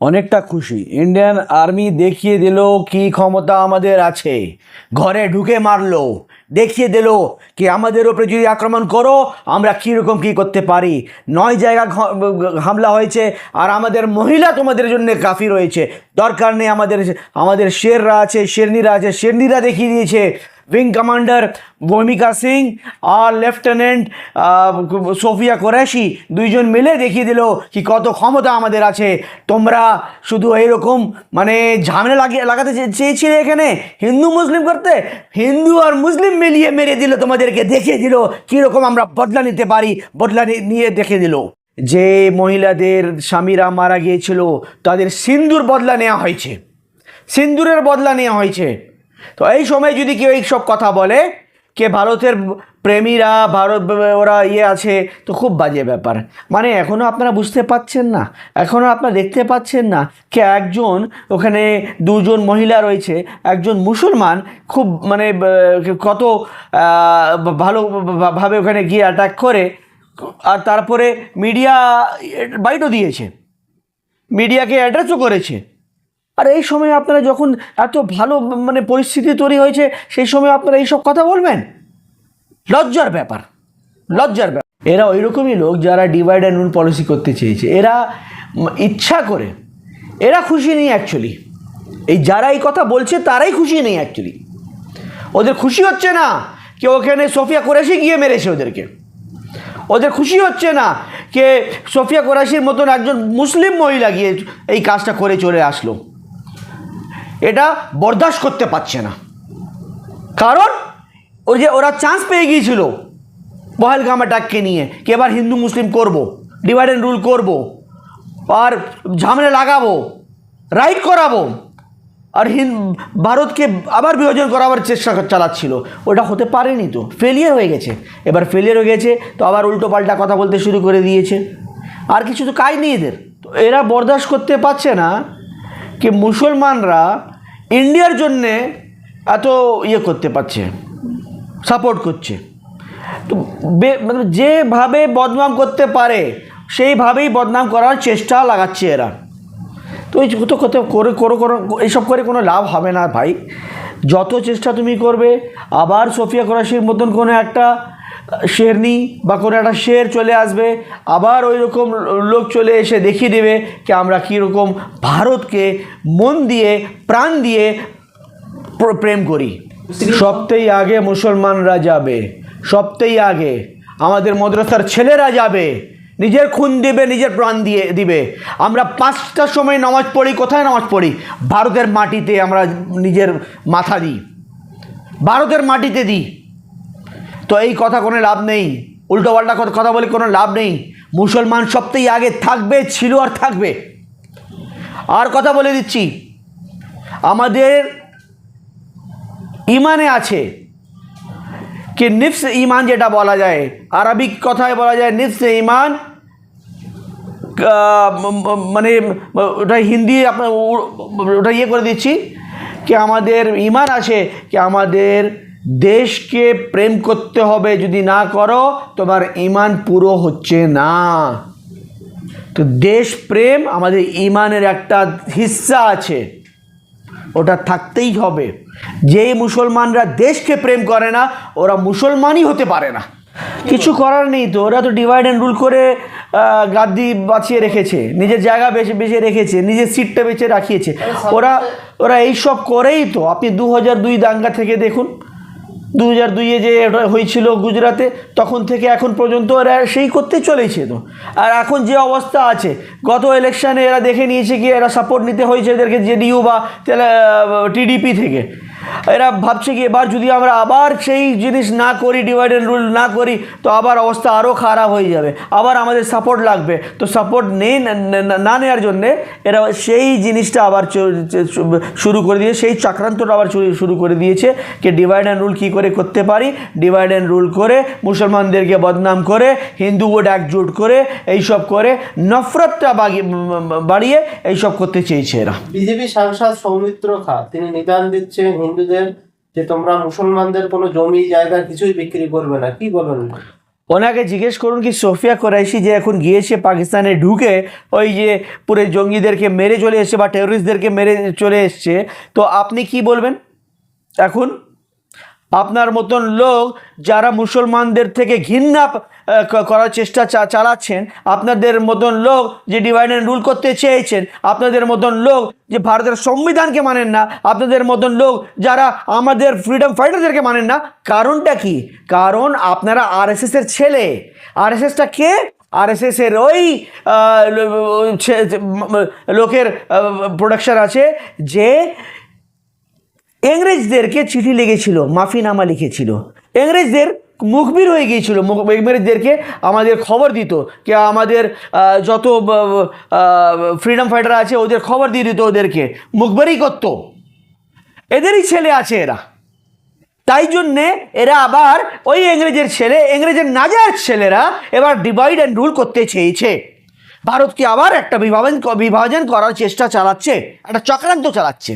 অনেকটা খুশি। Indian army দেখিয়ে দিল কি ক্ষমতা আমাদের আছে। ঘরে ঢুকে মারলো। দেখিয়ে দিল কি আমাদের ওপরে যদি আক্রমণ করো, আমরা কীরকম কী করতে পারি। নয় জায়গা হামলা হয়েছে আর আমাদের মহিলা তোমাদের জন্য কাফি রয়েছে। দরকার নেই আমাদের আমাদের শেররা আছে, শেরনিরা আছে, শেরনিরা দেখিয়ে দিয়েছে। উইং কমান্ডার ভূমিকা সিং আর লেফটেন্যান্ট সোফিয়া কোরাশি দুইজন মিলে দেখিয়ে দিল কি কত ক্ষমতা আমাদের আছে। তোমরা শুধু এইরকম মানে ঝামেলা লাগিয়ে লাগাতে চেয়েছিলে এখানে? হিন্দু মুসলিম করতে? হিন্দু আর মুসলিম মিলিয়ে মেরে দিল তোমাদেরকে, দেখিয়ে দিল কীরকম আমরা বদলা নিতে পারি, বদলা নিয়ে দেখে দিল। যে মহিলাদের স্বামীরা মারা গিয়েছিল, তাদের সিন্দুর বদলা নেওয়া হয়েছে। সিন্দুরের বদলা নেওয়া হয়েছে। তো এই সময় যদি কেউ এইসব কথা বলে কে ভারতের প্রেমীরা ভারত ওরা ইয়ে আছে তো খুব বাজে ব্যাপার। মানে এখনও আপনারা বুঝতে পাচ্ছেন না এখনও আপনারা দেখতে পাচ্ছেন না কে একজন ওখানে দুজন মহিলা রয়েছে একজন মুসলমান খুব মানে কত আহ, ভালো ভাবে ওখানে গিয়ে অ্যাটাক করে আর তারপরে মিডিয়া বাইটও দিয়েছে। মিডিয়াকে অ্যাড্রেসও করেছে। আর এই সময় আপনারা যখন এত ভালো মানে পরিস্থিতি তৈরি হয়েছে, সেই সময় আপনারা এইসব কথা বলবেন? লজ্জার ব্যাপার লজ্জার ব্যাপার। এরা ওই রকমই লোক যারা ডিভাইড অ্যান্ড রুল পলিসি করতে চেয়েছে। এরা ইচ্ছা করে, এরা খুশি নেই অ্যাকচুয়ালি এই যারা এই কথা বলছে, তারাই খুশি নেই অ্যাকচুয়ালি ওদের খুশি হচ্ছে না কে ওখানে সোফিয়া কোরেশি গিয়ে মেরেছে ওদেরকে। ওদের খুশি হচ্ছে না কে সোফিয়া কোরাশির মতন একজন মুসলিম মহিলা গিয়ে এই কাজটা করে চলে আসলো। এটা বরদাস্ত করতে পারছে না। কারণ ওই যে ওরা চান্স পেয়ে গিয়েছিল পহেলগাম অ্যাটাককে নিয়ে কি এবার হিন্দু মুসলিম করব ডিভাইড অ্যান্ড রুল করব, আর ঝামেলা লাগাবো রাইট করাবো, আর হিন ভারতকে আবার বিভাজন করাবার চেষ্টা চালাচ্ছিল। ওটা হতে পারেনি তো ফেলিয়ার হয়ে গেছে। এবার ফেলিয়ার হয়ে গেছে, তো আবার উল্টো পাল্টা কথা বলতে শুরু করে দিয়েছে। আর কিছু তো কাজ নেই এদের। তো এরা বরদাস্ত করতে পারছে না, কি মুসলমানরা ইন্ডিয়ার জন্যে এত ইয়ে করতে পারছে সাপোর্ট করছে। তো মানে যেভাবে বদনাম করতে পারে, সেইভাবেই বদনাম করার চেষ্টা লাগাচ্ছে এরা। তো এই তো কত করে করে করে, এইসব করে কোনো লাভ হবে না ভাই। যত চেষ্টা তুমি করবে, আবার সোফিয়া কোরাশির মতন কোনো একটা শেরনি বা কোনো একটা শের চলে আসবে, আবার ওই রকম লোক চলে এসে দেখিয়ে দেবে কি আমরা কীরকম ভারতকে মন দিয়ে, প্রাণ দিয়ে প্র- প্রেম করি। সবথেকে আগে মুসলমানরা যাবে সবথেকে আগে আমাদের মদ্রাসার ছেলেরা যাবে, নিজের খুন দিবে, নিজের প্রাণ দিয়ে দিবে। আমরা পাঁচটার সময় নামাজ পড়ি, কোথায় নামাজ পড়ি? ভারতের মাটিতে আমরা নিজের মাথা দিই। ভারতের মাটিতে দিই। তো এই কথা কোনো লাভ নেই। উল্টো পাল্টা কথা- বলে কোনো লাভ নেই। মুসলমান সবথেকে আগে থাকবে, ছিল আর থাকবে। আর কথা বলে দিচ্ছি। আমাদের ইমানে আছে কি নিফস ইমান যেটা বলা যায়, আরবিক কথায় বলা যায় নিফস ইমান মানে ওটা হিন্দি আপনার ওটা ইয়ে করে দিচ্ছি। কি আমাদের ইমান আছে, কি আমাদের দেশকে প্রেম করতে হবে যদি না করো তোমার ইমান পুরো হচ্ছে না। তো দেশ প্রেম আমাদের ইমানের একটা হিস্সা আছে ওটা থাকতেই হবে। যেই মুসলমানরা দেশকে প্রেম করে না ওরা মুসলমানই হতে পারে না। কিছু করার নেই তো ওরা তো ডিভাইড অ্যান্ড রুল করে গাদ্দি বাঁচিয়ে রেখেছে নিজের জায়গা বেছে বেছে রেখেছে নিজের সিটটা বেছে রাখিয়েছে। ওরা ওরা এইসব করেই তো। আপনি দু হাজার দুই দাঙ্গা থেকে দেখুন দু হাজার দুইয়ে যে হয়েছিল গুজরাতে, তখন থেকে এখন পর্যন্ত এরা সেই করতে চলেছে তো। আর এখন যে অবস্থা আছে, গত ইলেকশানে এরা দেখে নিয়েছে কি এরা সাপোর্ট নিতে হয়েছে এদেরকে জেডিইউ বা টিডিপি থেকে। এরা ভাবছে কি এবার যদি আমরা আবার সেই জিনিস না করি ডিভাইড অ্যান্ড রুল না করি, তো আবার অবস্থা আরও খারাপ হয়ে যাবে। আবার আমাদের সাপোর্ট লাগবে। তো সাপোর্ট নেই, না নেওয়ার জন্যে এরা সেই জিনিসটা আবার শুরু করে দিয়ে সেই চক্রান্তটা আবার শুরু- করে দিয়েছে কি ডিভাইড অ্যান্ড রুল কী করে করতে পারি? ডিভাইড অ্যান্ড রুল করে, মুসলমানদেরকে বদনাম করে, হিন্দু ভোট একজোট করে, এইসব করে, নফরতটা বাড়িয়ে এইসব করতে চেয়েছে এরা। বিজেপি সাংসদ সৌমিত্র খা, তিনি নিদান দিচ্ছেন হিন্দুদের যে তোমরা মুসলমানদের কোনো জমি, জায়গা কিছুই বিক্রি করবে না। কি বলবেন ওনাকে জিজ্ঞেস করুন কি সোফিয়া কোরাইশি যে এখন গিয়েছে পাকিস্তানে ঢুকে ওই যে পুরো জঙ্গিদেরকে মেরে চলে এসছে বা টেররিস্টদেরকে মেরে চলে এসছে, তো আপনি কি বলবেন? এখন আপনার মতন লোক যারা মুসলমানদের থেকে ঘৃণা করার চেষ্টা চালাচ্ছেন। আপনাদের মতন লোক যে ডিভাইড অ্যান্ড রুল করতে চেয়েছেন, আপনাদের মতন লোক যে ভারতের সংবিধানকে মানেন না, আপনাদের মতন লোক যারা আমাদের ফ্রিডম ফাইটারদেরকে মানেন না, কারণটা কি? কারণ আপনারা আরএসএস এর ছেলে। আরএসএসটা কে? আরএসএস এর ওই লোকের প্রোডাকশন আছে যে ইংরেজদেরকে চিঠি লিখেছিল, মাফিনামা লিখেছিল। ইংরেজদের মুখবির হয়ে গিয়েছিল। ইংরেজদেরকে আমাদের খবর দিত কি আমাদের যত ফ্রিডম ফাইটার আছে, ওদের খবর দিয়ে দিত ওদেরকে। মুখবেরই করতো। এদেরই ছেলে আছে এরা। তাই জন্যে এরা আবার ওই ইংরেজের ছেলে, ইংরেজের নাজার ছেলেরা এবার ডিভাইড অ্যান্ড রুল করতে চেয়েছে। ভারতকে আবার একটা বিভাজন বিভাজন করার চেষ্টা চালাচ্ছে, একটা চক্রান্ত চালাচ্ছে।